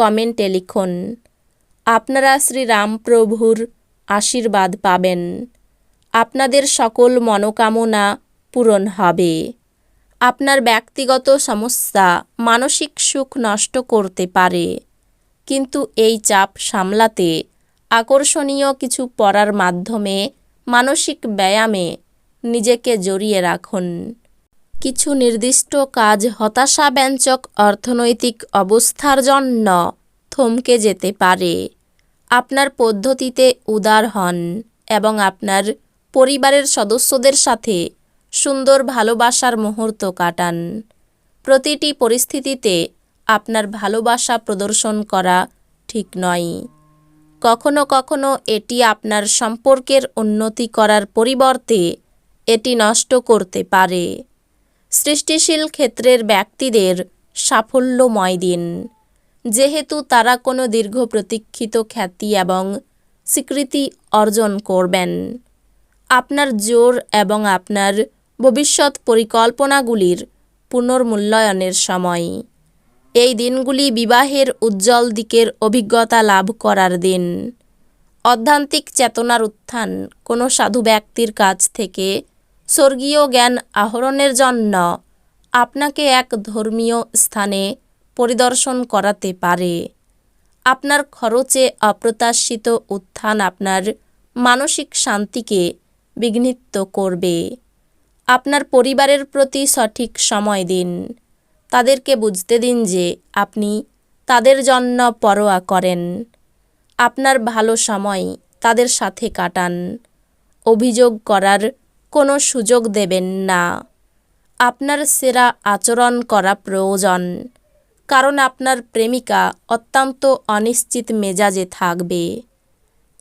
কমেন্টে লিখুন, আপনারা শ্রীরামপ্রভুর আশীর্বাদ পাবেন। আপনাদের সকল মনোকামনা পূরণ হবে। আপনার ব্যক্তিগত সমস্যা মানসিক সুখ নষ্ট করতে পারে। কিন্তু এই চাপ সামলাতে আকর্ষণীয় কিছু পড়ার মাধ্যমে মানসিক ব্যায়ামে নিজেকে জড়িয়ে রাখুন। কিছু নির্দিষ্ট কাজ হতাশাব্যঞ্জক অর্থনৈতিক অবস্থার জন্য থমকে যেতে পারে। আপনার পদ্ধতিতে উদার হন এবং আপনার পরিবারের সদস্যদের সাথে সুন্দর ভালোবাসার মুহূর্ত কাটান। প্রতিটি পরিস্থিতিতে আপনার ভালোবাসা প্রদর্শন করা ঠিক নয়। কখনো কখনো এটি আপনার সম্পর্কের উন্নতি করার পরিবর্তে এটি নষ্ট করতে পারে। সৃষ্টিশীল ক্ষেত্রের ব্যক্তিদের সাফল্যময় দিন। যেহেতু তারা কোনো দীর্ঘ প্রতীক্ষিত খ্যাতি এবং স্বীকৃতি অর্জন করবেন। আপনার জোর এবং আপনার ভবিষ্যৎ পরিকল্পনাগুলির পুনর্মূল্যায়নের সময়। এই দিনগুলি বিবাহের উজ্জ্বল দিকের অভিজ্ঞতা লাভ করার দিন। অধ্যান্তিক চেতনার উত্থান কোনো সাধু ব্যক্তির কাছ থেকে স্বর্গীয় জ্ঞান আহরণের জন্য আপনাকে এক ধর্মীয় স্থানে পরিদর্শন করাতে পারে। আপনার খরচে অপ্রত্যাশিত উত্থান আপনার মানসিক শান্তিকে বিঘ্নিত করবে। আপনার পরিবারের প্রতি সঠিক সময় দিন। তাদেরকে বুঝতে দিন যে আপনি তাদের জন্য পরোয়া করেন। আপনার ভালো সময় তাদের সাথে কাটান। অভিযোগ করার কোনো সুযোগ দেবেন না। আপনার সেরা আচরণ করা প্রয়োজন। কারণ আপনার প্রেমিকা অত্যন্ত অনিশ্চিত মেজাজে থাকবে।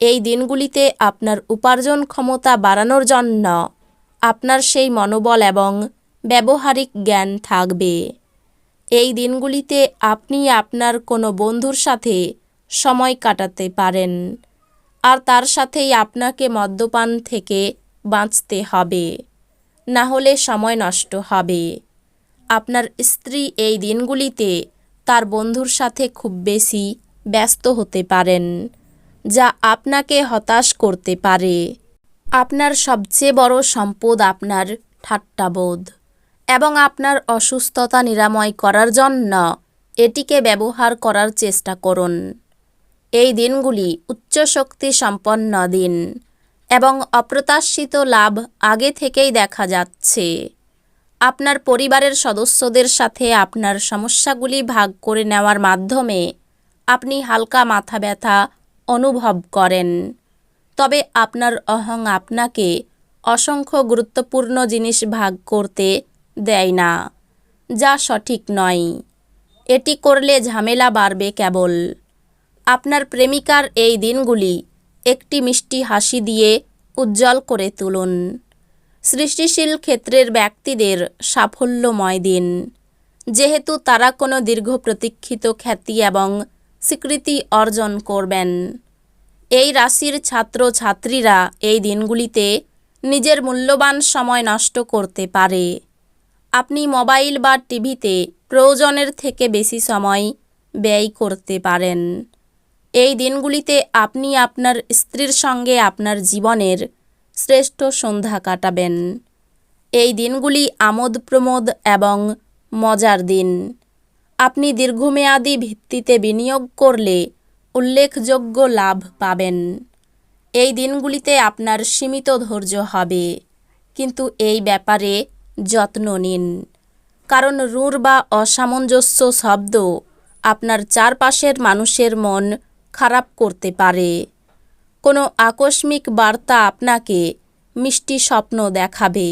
এই দিনগুলিতে আপনার উপার্জন ক্ষমতা বাড়ানোর জন্য আপনার সেই মনোবল এবং ব্যবহারিক জ্ঞান থাকবে। এই দিনগুলিতে আপনি আপনার কোনো বন্ধুর সাথে সময় কাটাতে পারেন। আর তার সাথেই আপনাকে মদ্যপান থেকে বাঁচতে হবে, না হলে সময় নষ্ট হবে। আপনার স্ত্রী এই দিনগুলিতে তার বন্ধুর সাথে খুব বেশি ব্যস্ত হতে পারেন, যা আপনাকে হতাশ করতে পারে। আপনার সবচেয়ে বড় সম্পদ আপনার ঠাট্টাবোধ এবং আপনার অসুস্থতা নিরাময় করার জন্য এটিকে ব্যবহার করার চেষ্টা করুন। এই দিনগুলি উচ্চ শক্তি সম্পন্ন দিন। এবং অপ্রত্যাশিত লাভ আগে থেকেই দেখা যাচ্ছে। আপনার পরিবারের সদস্যদের সাথে আপনার সমস্যাগুলি ভাগ করে নেওয়ার মাধ্যমে আপনি হালকা মাথা ব্যথা অনুভব করেন। তবে আপনার অহং আপনাকে অসংখ্য গুরুত্বপূর্ণ জিনিস ভাগ করতে দেয় না, যা সঠিক নয়। এটি করলে ঝামেলা বাড়বে কেবল। আপনার প্রেমিকার এই দিনগুলি একটি মিষ্টি হাসি দিয়ে উজ্জ্বল করে তুলুন। সৃষ্টিশীল ক্ষেত্রের ব্যক্তিদের সাফল্যময় দিন। যেহেতু তারা কোনো দীর্ঘ প্রতীক্ষিত খ্যাতি এবং স্বীকৃতি অর্জন করবেন। এই রাশির ছাত্র ছাত্রীরা এই দিনগুলিতে নিজের মূল্যবান সময় নষ্ট করতে পারে। আপনি মোবাইল বা টিভিতে প্রয়োজনের থেকে বেশি সময় ব্যয় করতে পারেন। এই দিনগুলিতে আপনি আপনার স্ত্রীর সঙ্গে আপনার জীবনের শ্রেষ্ঠ সন্ধ্যা কাটাবেন। এই দিনগুলি আমোদ প্রমোদ এবং মজার দিন। আপনি দীর্ঘমেয়াদী ভিত্তিতে বিনিয়োগ করলে উল্লেখযোগ্য লাভ পাবেন। এই দিনগুলিতে আপনার সীমিত ধৈর্য হবে, কিন্তু এই ব্যাপারে যত্ন নিন। কারণ রূঢ় বা অসামঞ্জস্য শব্দ আপনার চারপাশের মানুষের মন খারাপ করতে পারে। কোনো আকস্মিক বার্তা আপনাকে মিষ্টি স্বপ্ন দেখাবে।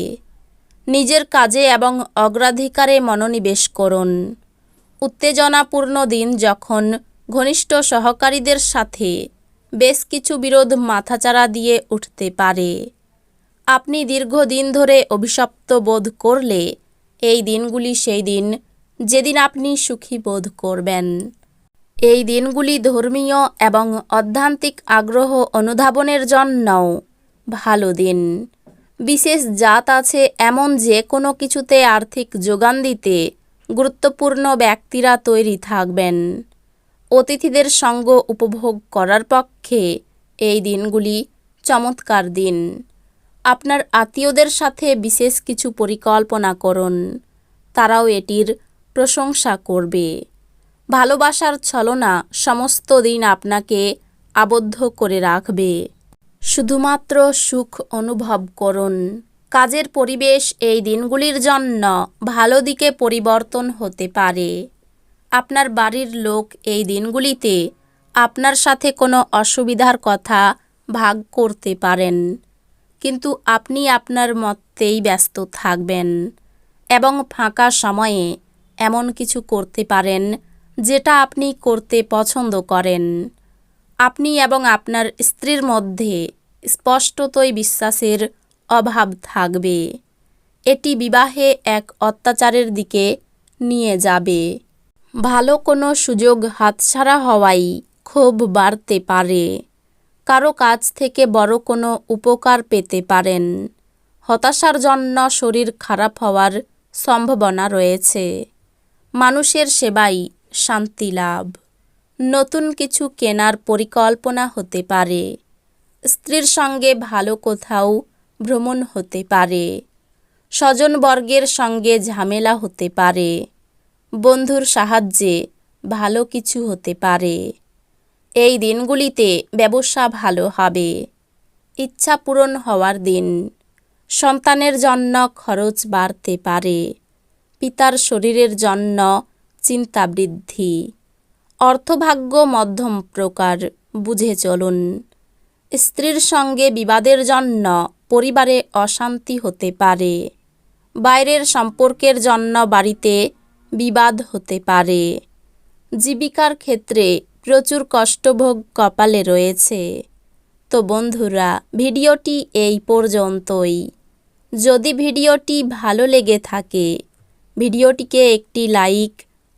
নিজের কাজে এবং অগ্রাধিকারে মনোনিবেশ করুন। উত্তেজনাপূর্ণ দিন যখন ঘনিষ্ঠ সহকারীদের সাথে বেশ কিছু বিরোধ মাথাচাড়া দিয়ে উঠতে পারে। আপনি দীর্ঘদিন ধরে অভিশপ্ত বোধ করলে এই দিনগুলি সেই দিন যেদিন আপনি সুখী বোধ করবেন। এই দিনগুলি ধর্মীয় এবং অধ্যান্তিক আগ্রহ অনুধাবনের জন্যও ভালো দিন। বিশেষ জাত আছে এমন যে কোনো কিছুতে আর্থিক যোগান দিতে গুরুত্বপূর্ণ ব্যক্তিরা তৈরি থাকবেন। অতিথিদের সঙ্গ উপভোগ করার পক্ষে এই দিনগুলি চমৎকার দিন। আপনার আত্মীয়দের সাথে বিশেষ কিছু পরিকল্পনা করুন। তারাও এটির প্রশংসা করবে। ভালোবাসার ছলনা সমস্ত দিন আপনাকে আবদ্ধ করে রাখবে। শুধুমাত্র সুখ অনুভব করুন। কাজের পরিবেশ এই দিনগুলির জন্য ভালো দিকে পরিবর্তন হতে পারে। আপনার বাড়ির লোক এই দিনগুলিতে আপনার সাথে কোনো অসুবিধার কথা ভাগ করতে পারেন। কিন্তু আপনি আপনার মতেই ব্যস্ত থাকবেন এবং ফাঁকা সময়ে এমন কিছু করতে পারেন যেটা আপনি করতে পছন্দ করেন। আপনি এবং আপনার স্ত্রীর মধ্যে স্পষ্টতই বিশ্বাসের অভাব থাকবে। এটি বিবাহে এক অত্যাচারের দিকে নিয়ে যাবে। ভালো কোনো সুযোগ হাতছাড়া হওয়াই ক্ষোভ বাড়তে পারে। কারও কাছ থেকে বড় কোনো উপকার পেতে পারেন। হতাশার জন্য শরীর খারাপ হওয়ার সম্ভাবনা রয়েছে। মানুষের সেবাই শান্তি লাভ। নতুন কিছু কেনার পরিকল্পনা হতে পারে। স্ত্রীর সঙ্গে ভালো কোথাও ভ্রমণ হতে পারে। স্বজনবর্গের সঙ্গে ঝামেলা হতে পারে। বন্ধুর সাহায্যে ভালো কিছু হতে পারে। এই দিনগুলিতে ব্যবসা ভালো হবে। ইচ্ছা পূরণ হওয়ার দিন। সন্তানের জন্য খরচ বাড়তে পারে। পিতার শরীরের জন্য চিন্তা বৃদ্ধি অর্থভাগ্য মধ্যম প্রকার, বুঝে চলুন। স্ত্রীর সঙ্গে বিবাদের জন্য পরিবারে অশান্তি হতে পারে, বাইরের সম্পর্কের জন্য বাড়িতে বিবাদ হতে পারে। জীবিকার ক্ষেত্রে প্রচুর কষ্টভোগ কপালে রয়েছে। তো বন্ধুরা, ভিডিওটি এই পর্যন্তই। যদি ভিডিওটি ভালো লেগে থাকে, ভিডিওটিকে একটি লাইক